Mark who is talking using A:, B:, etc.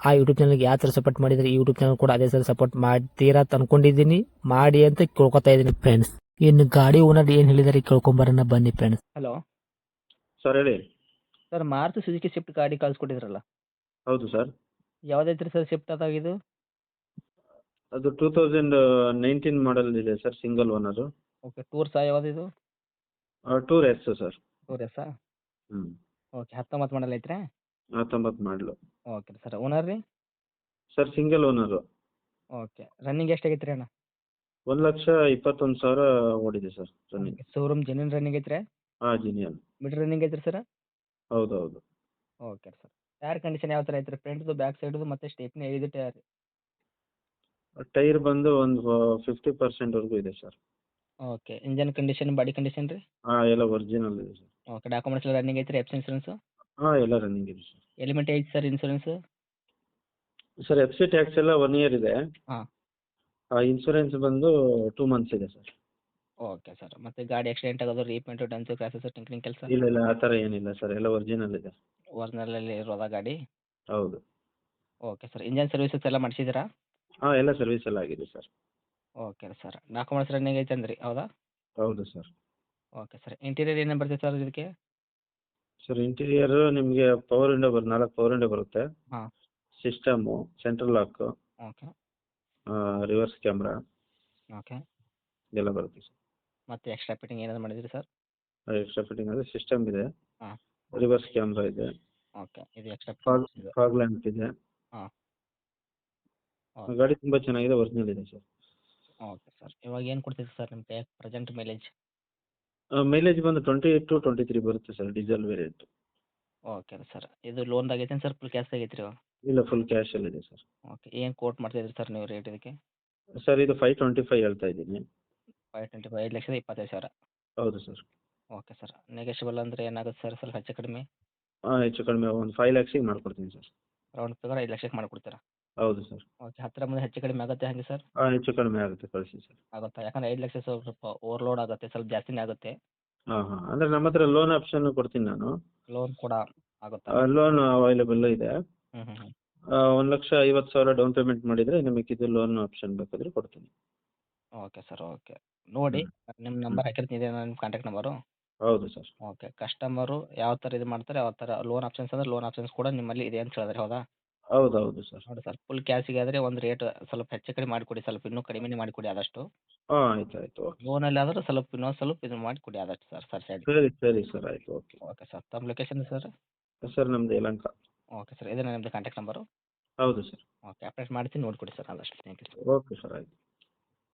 A: ಆ ಯೂಟ್ಯೂಬ್ ಚಾನಲ್ಗೆ ಯಾವ ಥರ ಸಪೋರ್ಟ್ ಮಾಡಿದರೆ ಈ ಯೂಟ್ಯೂಬ್ ಚಾನಲ್ ಕೂಡ ಅದೇ ಥರ ಸಪೋರ್ಟ್ ಮಾಡ್ತೀರಾ ಅಂತ ಅನ್ಕೊಂಡಿದ್ದೀನಿ. ಮಾಡಿ ಅಂತ ಕೇಳ್ಕೊತಾ ಇದ್ದೀನಿ ಫ್ರೆಂಡ್ಸ್ ಇನ್ನು ಗಾಡಿ ಓನರ್ ಏನು ಹೇಳಿದಾರೆ ಕೇಳ್ಕೊಂಬರೋಣ ಬನ್ನಿ ಫ್ರೆಂಡ್ಸ್ ಹಲೋ
B: ಸರ್ ಹೇಳಿ.
A: ಸರ್ ಮಾರುತಿ ಸುಜುಕಿ ಶಿಫ್ಟ್ ಗಾಡಿ ಕಳ್ಸಿಕೊಟ್ಟಿದ್ರಲ್ಲ?
B: ಹೌದು ಸರ್
A: ಯಾವ್ದೈತ್ರಿ ಸರ್ ಶಿಫ್ಟ್ ಅದಾಗಿದ್ದು
B: ಅದು ಟೂ ತೌಸಂಡ್ ನೈನ್ಟೀನ್ ಮಾಡಲ್ ಇದೆ ಸರ್ ಸಿಂಗಲ್ ಓನರು
A: ಓಕೆ ಟೂರ್ಸಾ ಇದು?
B: ಟೂರ್ ಎಸ್ ಸರ್
A: ಟೂರ್ ಎಸ್ಸಾ
B: ಹ್ಞೂ
A: ಓಕೆ ಹತ್ತೊಂಬತ್ತು ಮಾಡಲ್ ಐತ್ರಿ?
B: ಹತ್ತೊಂಬತ್ತು ಮಾಡಲು.
A: ಓಕೆ ಸರ್ ಓನರ್ ರೀ?
B: Sir single owner
A: okay running ಎಷ್ಟು ರೀ ಅಣ್ಣ?
B: ಒಂದು ಲಕ್ಷ ಇಪ್ಪತ್ತೊಂದು ಸಾವಿರ ಓಡಿದೆ sir running
A: showroom genuine running ಐತ್ರಿ?
B: ಹಾಂ ಜಿನಿಯನ್
A: ಮೀಟರ್ ರನ್ನಿಂಗ್ ಐತ್ರಿ ಸರ್
B: ಹೌದು ಹೌದು
A: ಓಕೆ ಸರ್ ಟೈರ್ ಕಂಡೀಷನ್ ಯಾವ ಥರ ಐತ್ರಿ? ಫ್ರಂಟ್ದು ಬ್ಯಾಕ್ ಸೈಡ್ದು ಮತ್ತೆ ಸ್ಟೇಪ್ನಿ ಐದು ಟೈರ್
B: ಟೈರ್ ಬಂದು ಒಂದು ಫಿಫ್ಟಿ ಪರ್ಸೆಂಟ್ವರೆಗೂ ಇದೆ sir
A: okay engine condition body condition ರೀ?
B: ಹಾಂ ಎಲ್ಲ ಒರಿಜಿನಲ್ ಇದೆ ಸರ್
A: ಓಕೆ ಡಾಕ್ಯುಮೆಂಟ್ಸ್ ಎಲ್ಲ ರನ್ನಿಂಗ್ ಐತ್ರಿ ಎಫ್ಸ್ ಇನ್ಸೂರೆನ್ಸು
B: ಹಾಂ ಎಲ್ಲ ರನ್ನಿಂಗ್ ಇದೆ ಸರ್
A: ಎಲಿಮೆಂಟ್ ಐತೆ sir insurance
B: sir F C tax ಎಲ್ಲ ಒನ್ ಇಯರ್ ಇದೆ.
A: ಹಾ.
B: ಇನ್ಸೂರೆನ್ಸ್ ಬಂದು ಟೂ ಮಂತ್ಸ್ ಇದೆ ಸರ್
A: ಓಕೆ ಸರ್ ಮತ್ತೆ ಗಾಡಿ ಆಕ್ಸಿಡೆಂಟ್ ಆಗೋದು ರೀಪೇಂಟ್ ಡಂತು ಕ್ರಾಸಸ್ ಟಿಂಕ್ರಿಂಗ್ ಕೆಲಸ?
B: ಇಲ್ಲ ಇಲ್ಲ ಆ ತರ ಏನಿಲ್ಲ ಸರ್ ಎಲ್ಲ ಒರಿಜಿನಲ್ ಇದೆ.
A: ಒರಿಜಿನಲಲ್ಲಿ ಇರೋದಾ ಗಾಡಿ?
B: ಹೌದು.
A: ಓಕೆ ಸರ್ ಇಂಜನ್ ಸರ್ವಿಸಸ್ ಎಲ್ಲ ಮಾಡಿಸಿದ್ದೀರಾ?
B: ಹಾಂ ಎಲ್ಲ ಸರ್ವಿಸ್ ಎಲ್ಲ ಆಗಿದೆ sir
A: okay sir documents running ಐತೆ ಅಂದ್ರಿ ಹೌದಾ?
B: ಹೌದು ಸರ್
A: ಓಕೆ ಸರ್ ಇಂಟೀರಿಯರ್ ಏನೇನು ಬರ್ತೈತೆ ಸರ್ ಇದಕ್ಕೆ?
B: ಸರ್ ಇಂಟೀರಿಯರ್ ನಿಮಗೆ ಪವರ್ ವಿಂಡೋ ಬರ್ ನಾಲ್ಕು ಪವರ್ ವಿಂಡೋ ಬರುತ್ತೆ.
A: ಹಾ.
B: System central lock
A: okay
B: reverse camera
A: okay
B: ಇದೆಲ್ಲ ಬರುತ್ತೆ ಸರ್
A: ಮತ್ತೆ ಎಕ್ಸ್ಟ್ರಾ ಫಿಟ್ಟಿಂಗ್ ಏನಾದ್ರು ಮಾಡಿದ್ರಿ ಸರ್
B: ಎಕ್ಸ್ಟ್ರಾ ಫಿಟ್ಟಿಂಗ್ ಅಂದರೆ ಸಿಸ್ಟಮ್ ಇದೆ.
A: ಹಾ.
B: ರಿವರ್ಸ್ ಕ್ಯಾಮ್ರಾ ಇದೆ.
A: ಓಕೆ ಇದು ಎಕ್ಸ್ಟ್ರಾ
B: ಫಾಗ್ ಫಾಗ್ ಲ್ಯಾಂಪ್ ಇದೆ.
A: ಹಾ.
B: ಗಾಡಿ ತುಂಬ ಚೆನ್ನಾಗಿದೆ ಒರಿಜಿನಲ್ ಇದೆ ಸರ್
A: ಓಕೆ ಸರ್ ಇವಾಗ ಏನು ಕೊಡ್ತೀರಿ ಸರ್ ನಿಮ್ಮ ಪ್ರೆಸೆಂಟ್ ಮೈಲೇಜ್
B: ಮೈಲೇಜ್ ಬಂದು ಟ್ವೆಂಟಿ ಟು ಟ್ವೆಂಟಿ ತ್ರೀ ಬರುತ್ತೆ sir diesel variant
A: okay sir ಇದು ಲೋನ್ ಐತೇನು ಸರ್ ಫುಲ್ ಕ್ಯಾಶ್ ಆಗೈತೆ ರೀ
B: ಇಲ್ಲ ಫುಲ್ ಕ್ಯಾಶಲ್ಲಿ ಇದೆ ಸರ್
A: ಓಕೆ ಏನು ಕೋಟ್ ಮಾಡ್ತಿದ್ರಿ ಸರ್ ನೀವು ರೇಟ್ ಇದಕ್ಕೆ?
B: ಸರ್ ಇದು ಫೈವ್ ಟ್ವೆಂಟಿ ಫೈವ್ ಹೇಳ್ತಾ ಇದ್ದೀನಿ.
A: ಫೈವ್ ಟ್ವೆಂಟಿ ಫೈವ್ ಐದು ಲಕ್ಷದ ಇಪ್ಪತ್ತೈದು ಸಾವಿರ.
B: ಹೌದು ಸರ್
A: ಓಕೆ ಸರ್ ನೆಗೆಷಿಬಲ್ ಅಂದರೆ ಏನಾಗುತ್ತೆ ಸರ್ ಸ್ವಲ್ಪ ಹೆಚ್ಚು ಕಡಿಮೆ?
B: ಹಾಂ ಹೆಚ್ಚು ಕಡಿಮೆ ಒಂದು ಫೈವ್ ಲ್ಯಾಕ್ಸಿಗೆ ಮಾಡ್ಕೊಡ್ತೀನಿ ಸರ್
A: ರೌಂಡ್ ಫಿಗರ್ ಐದು ಲಕ್ಷಕ್ಕೆ ಮಾಡಿಕೊಡ್ತೀರಾ?
B: ಹೌದು ಸರ್.
A: ಓಕೆ ಹತ್ತಿರ ಮುಂದೆ ಹೆಚ್ಚು ಕಡಿಮೆ ಆಗುತ್ತೆ ಹಾಗೆ ಸರ್?
B: ಹಾಂ ಹೆಚ್ಚು ಕಡಿಮೆ ಆಗುತ್ತೆ ಕಳಿಸಿ ಸರ್.
A: ಆಗುತ್ತಾ? ಯಾಕಂದ್ರೆ ಐದು ಲಕ್ಷ ಸ್ವಲ್ಪ ಓವರ್ಲೋಡ್ ಆಗುತ್ತೆ ಸ್ವಲ್ಪ ಜಾಸ್ತಿನೇ ಆಗುತ್ತೆ.
B: ಹಾಂ ಹಾಂ. ಅಂದರೆ ನಮ್ಮ ಹತ್ರ ಲೋನ್ ಆಪ್ಷನ್ ಕೊಡ್ತೀನಿ ನಾನು.
A: ಲೋನ್ ಕೂಡ ಆಗುತ್ತಾ?
B: ಲೋನ್ ಅವೈಲೇಬಲ್ ಇದೆ.
A: ಹ್ಞೂ ಹ್ಞೂ ಹ್ಞೂ
B: ಒಂದು ಲಕ್ಷ ಐವತ್ತು ಸಾವಿರ ಡೌನ್ ಪೇಮೆಂಟ್ ಮಾಡಿದರೆ ನಿಮಗೆ ಇದು ಲೋನ್ ಆಪ್ಷನ್ ಬೇಕಾದರೆ ಕೊಡ್ತೀನಿ.
A: Okay sir okay. ನೋಡಿ ನಿಮ್ಮ ನಂಬರ್ ಹಾಕಿರ್ತೀನಿ ಇದೆ ನಿಮ್ಮ ಕಾಂಟ್ಯಾಕ್ಟ್ ನಂಬರು
B: ಹೌದು ಸರ್.
A: ಓಕೆ. ಕಸ್ಟಮರು ಯಾವ ಥರ ಇದು ಮಾಡ್ತಾರೆ ಯಾವ ಥರ ಲೋನ್ ಆಪ್ಷನ್ಸ್ ಅಂದ್ರೆ ಲೋನ್ ಆಪ್ಷನ್ಸ್ ಕೂಡ ನಿಮ್ಮಲ್ಲಿ ಇದೆ ಅಂತ ಹೇಳಿದ್ರೆ ಹೌದಾ?
B: ಹೌದು ಹೌದು ಸರ್.
A: ನೋಡಿ ಸರ್ ಫುಲ್ ಕ್ಯಾಶಿಗೆ ಆದರೆ ಒಂದು ರೇಟ್ ಸ್ವಲ್ಪ ಹೆಚ್ಚು ಕಡಿಮೆ ಮಾಡಿಕೊಡಿ ಸ್ವಲ್ಪ ಇನ್ನೂ ಕಡಿಮೆನೇ ಮಾಡಿಕೊಡಿ ಆದಷ್ಟು.
B: ಹಾಂ ಆಯ್ತು ಆಯಿತು ಓಕೆ.
A: ಲೋನಲ್ಲಿ ಆದ್ರೆ ಸ್ವಲ್ಪ ಇನ್ನೊಂದು ಸ್ವಲ್ಪ ಇದು ಮಾಡಿಕೊಡಿ ಆದಷ್ಟು ಸರ್ ಸರ್ ಸೈಡ್
B: ಸರಿ ಸರಿ ಸರ್ ಆಯ್ತು ಓಕೆ.
A: ಓಕೆ ಸರ್ ತಮ್ಮ ಲೊಕೇಶನ್ ಸರ್?
B: ಸರ್ ನಮ್ದು ಯಲಂಕ.
A: ಓಕೆ ಸರ್ ಇದೇ ನಿಮ್ಮದು ಕಾಂಟ್ಯಾಕ್ಟ್ ನಂಬರು
B: ಹೌದು ಸರ್.
A: ಓಕೆ ಅಪ್ಡೇಟ್ ಮಾಡ್ತೀನಿ ನೋಡಿಕೊಡಿ ಸರ್ ಆದಷ್ಟು. Thank you sir.
B: Okay sir ಆಯಿತು.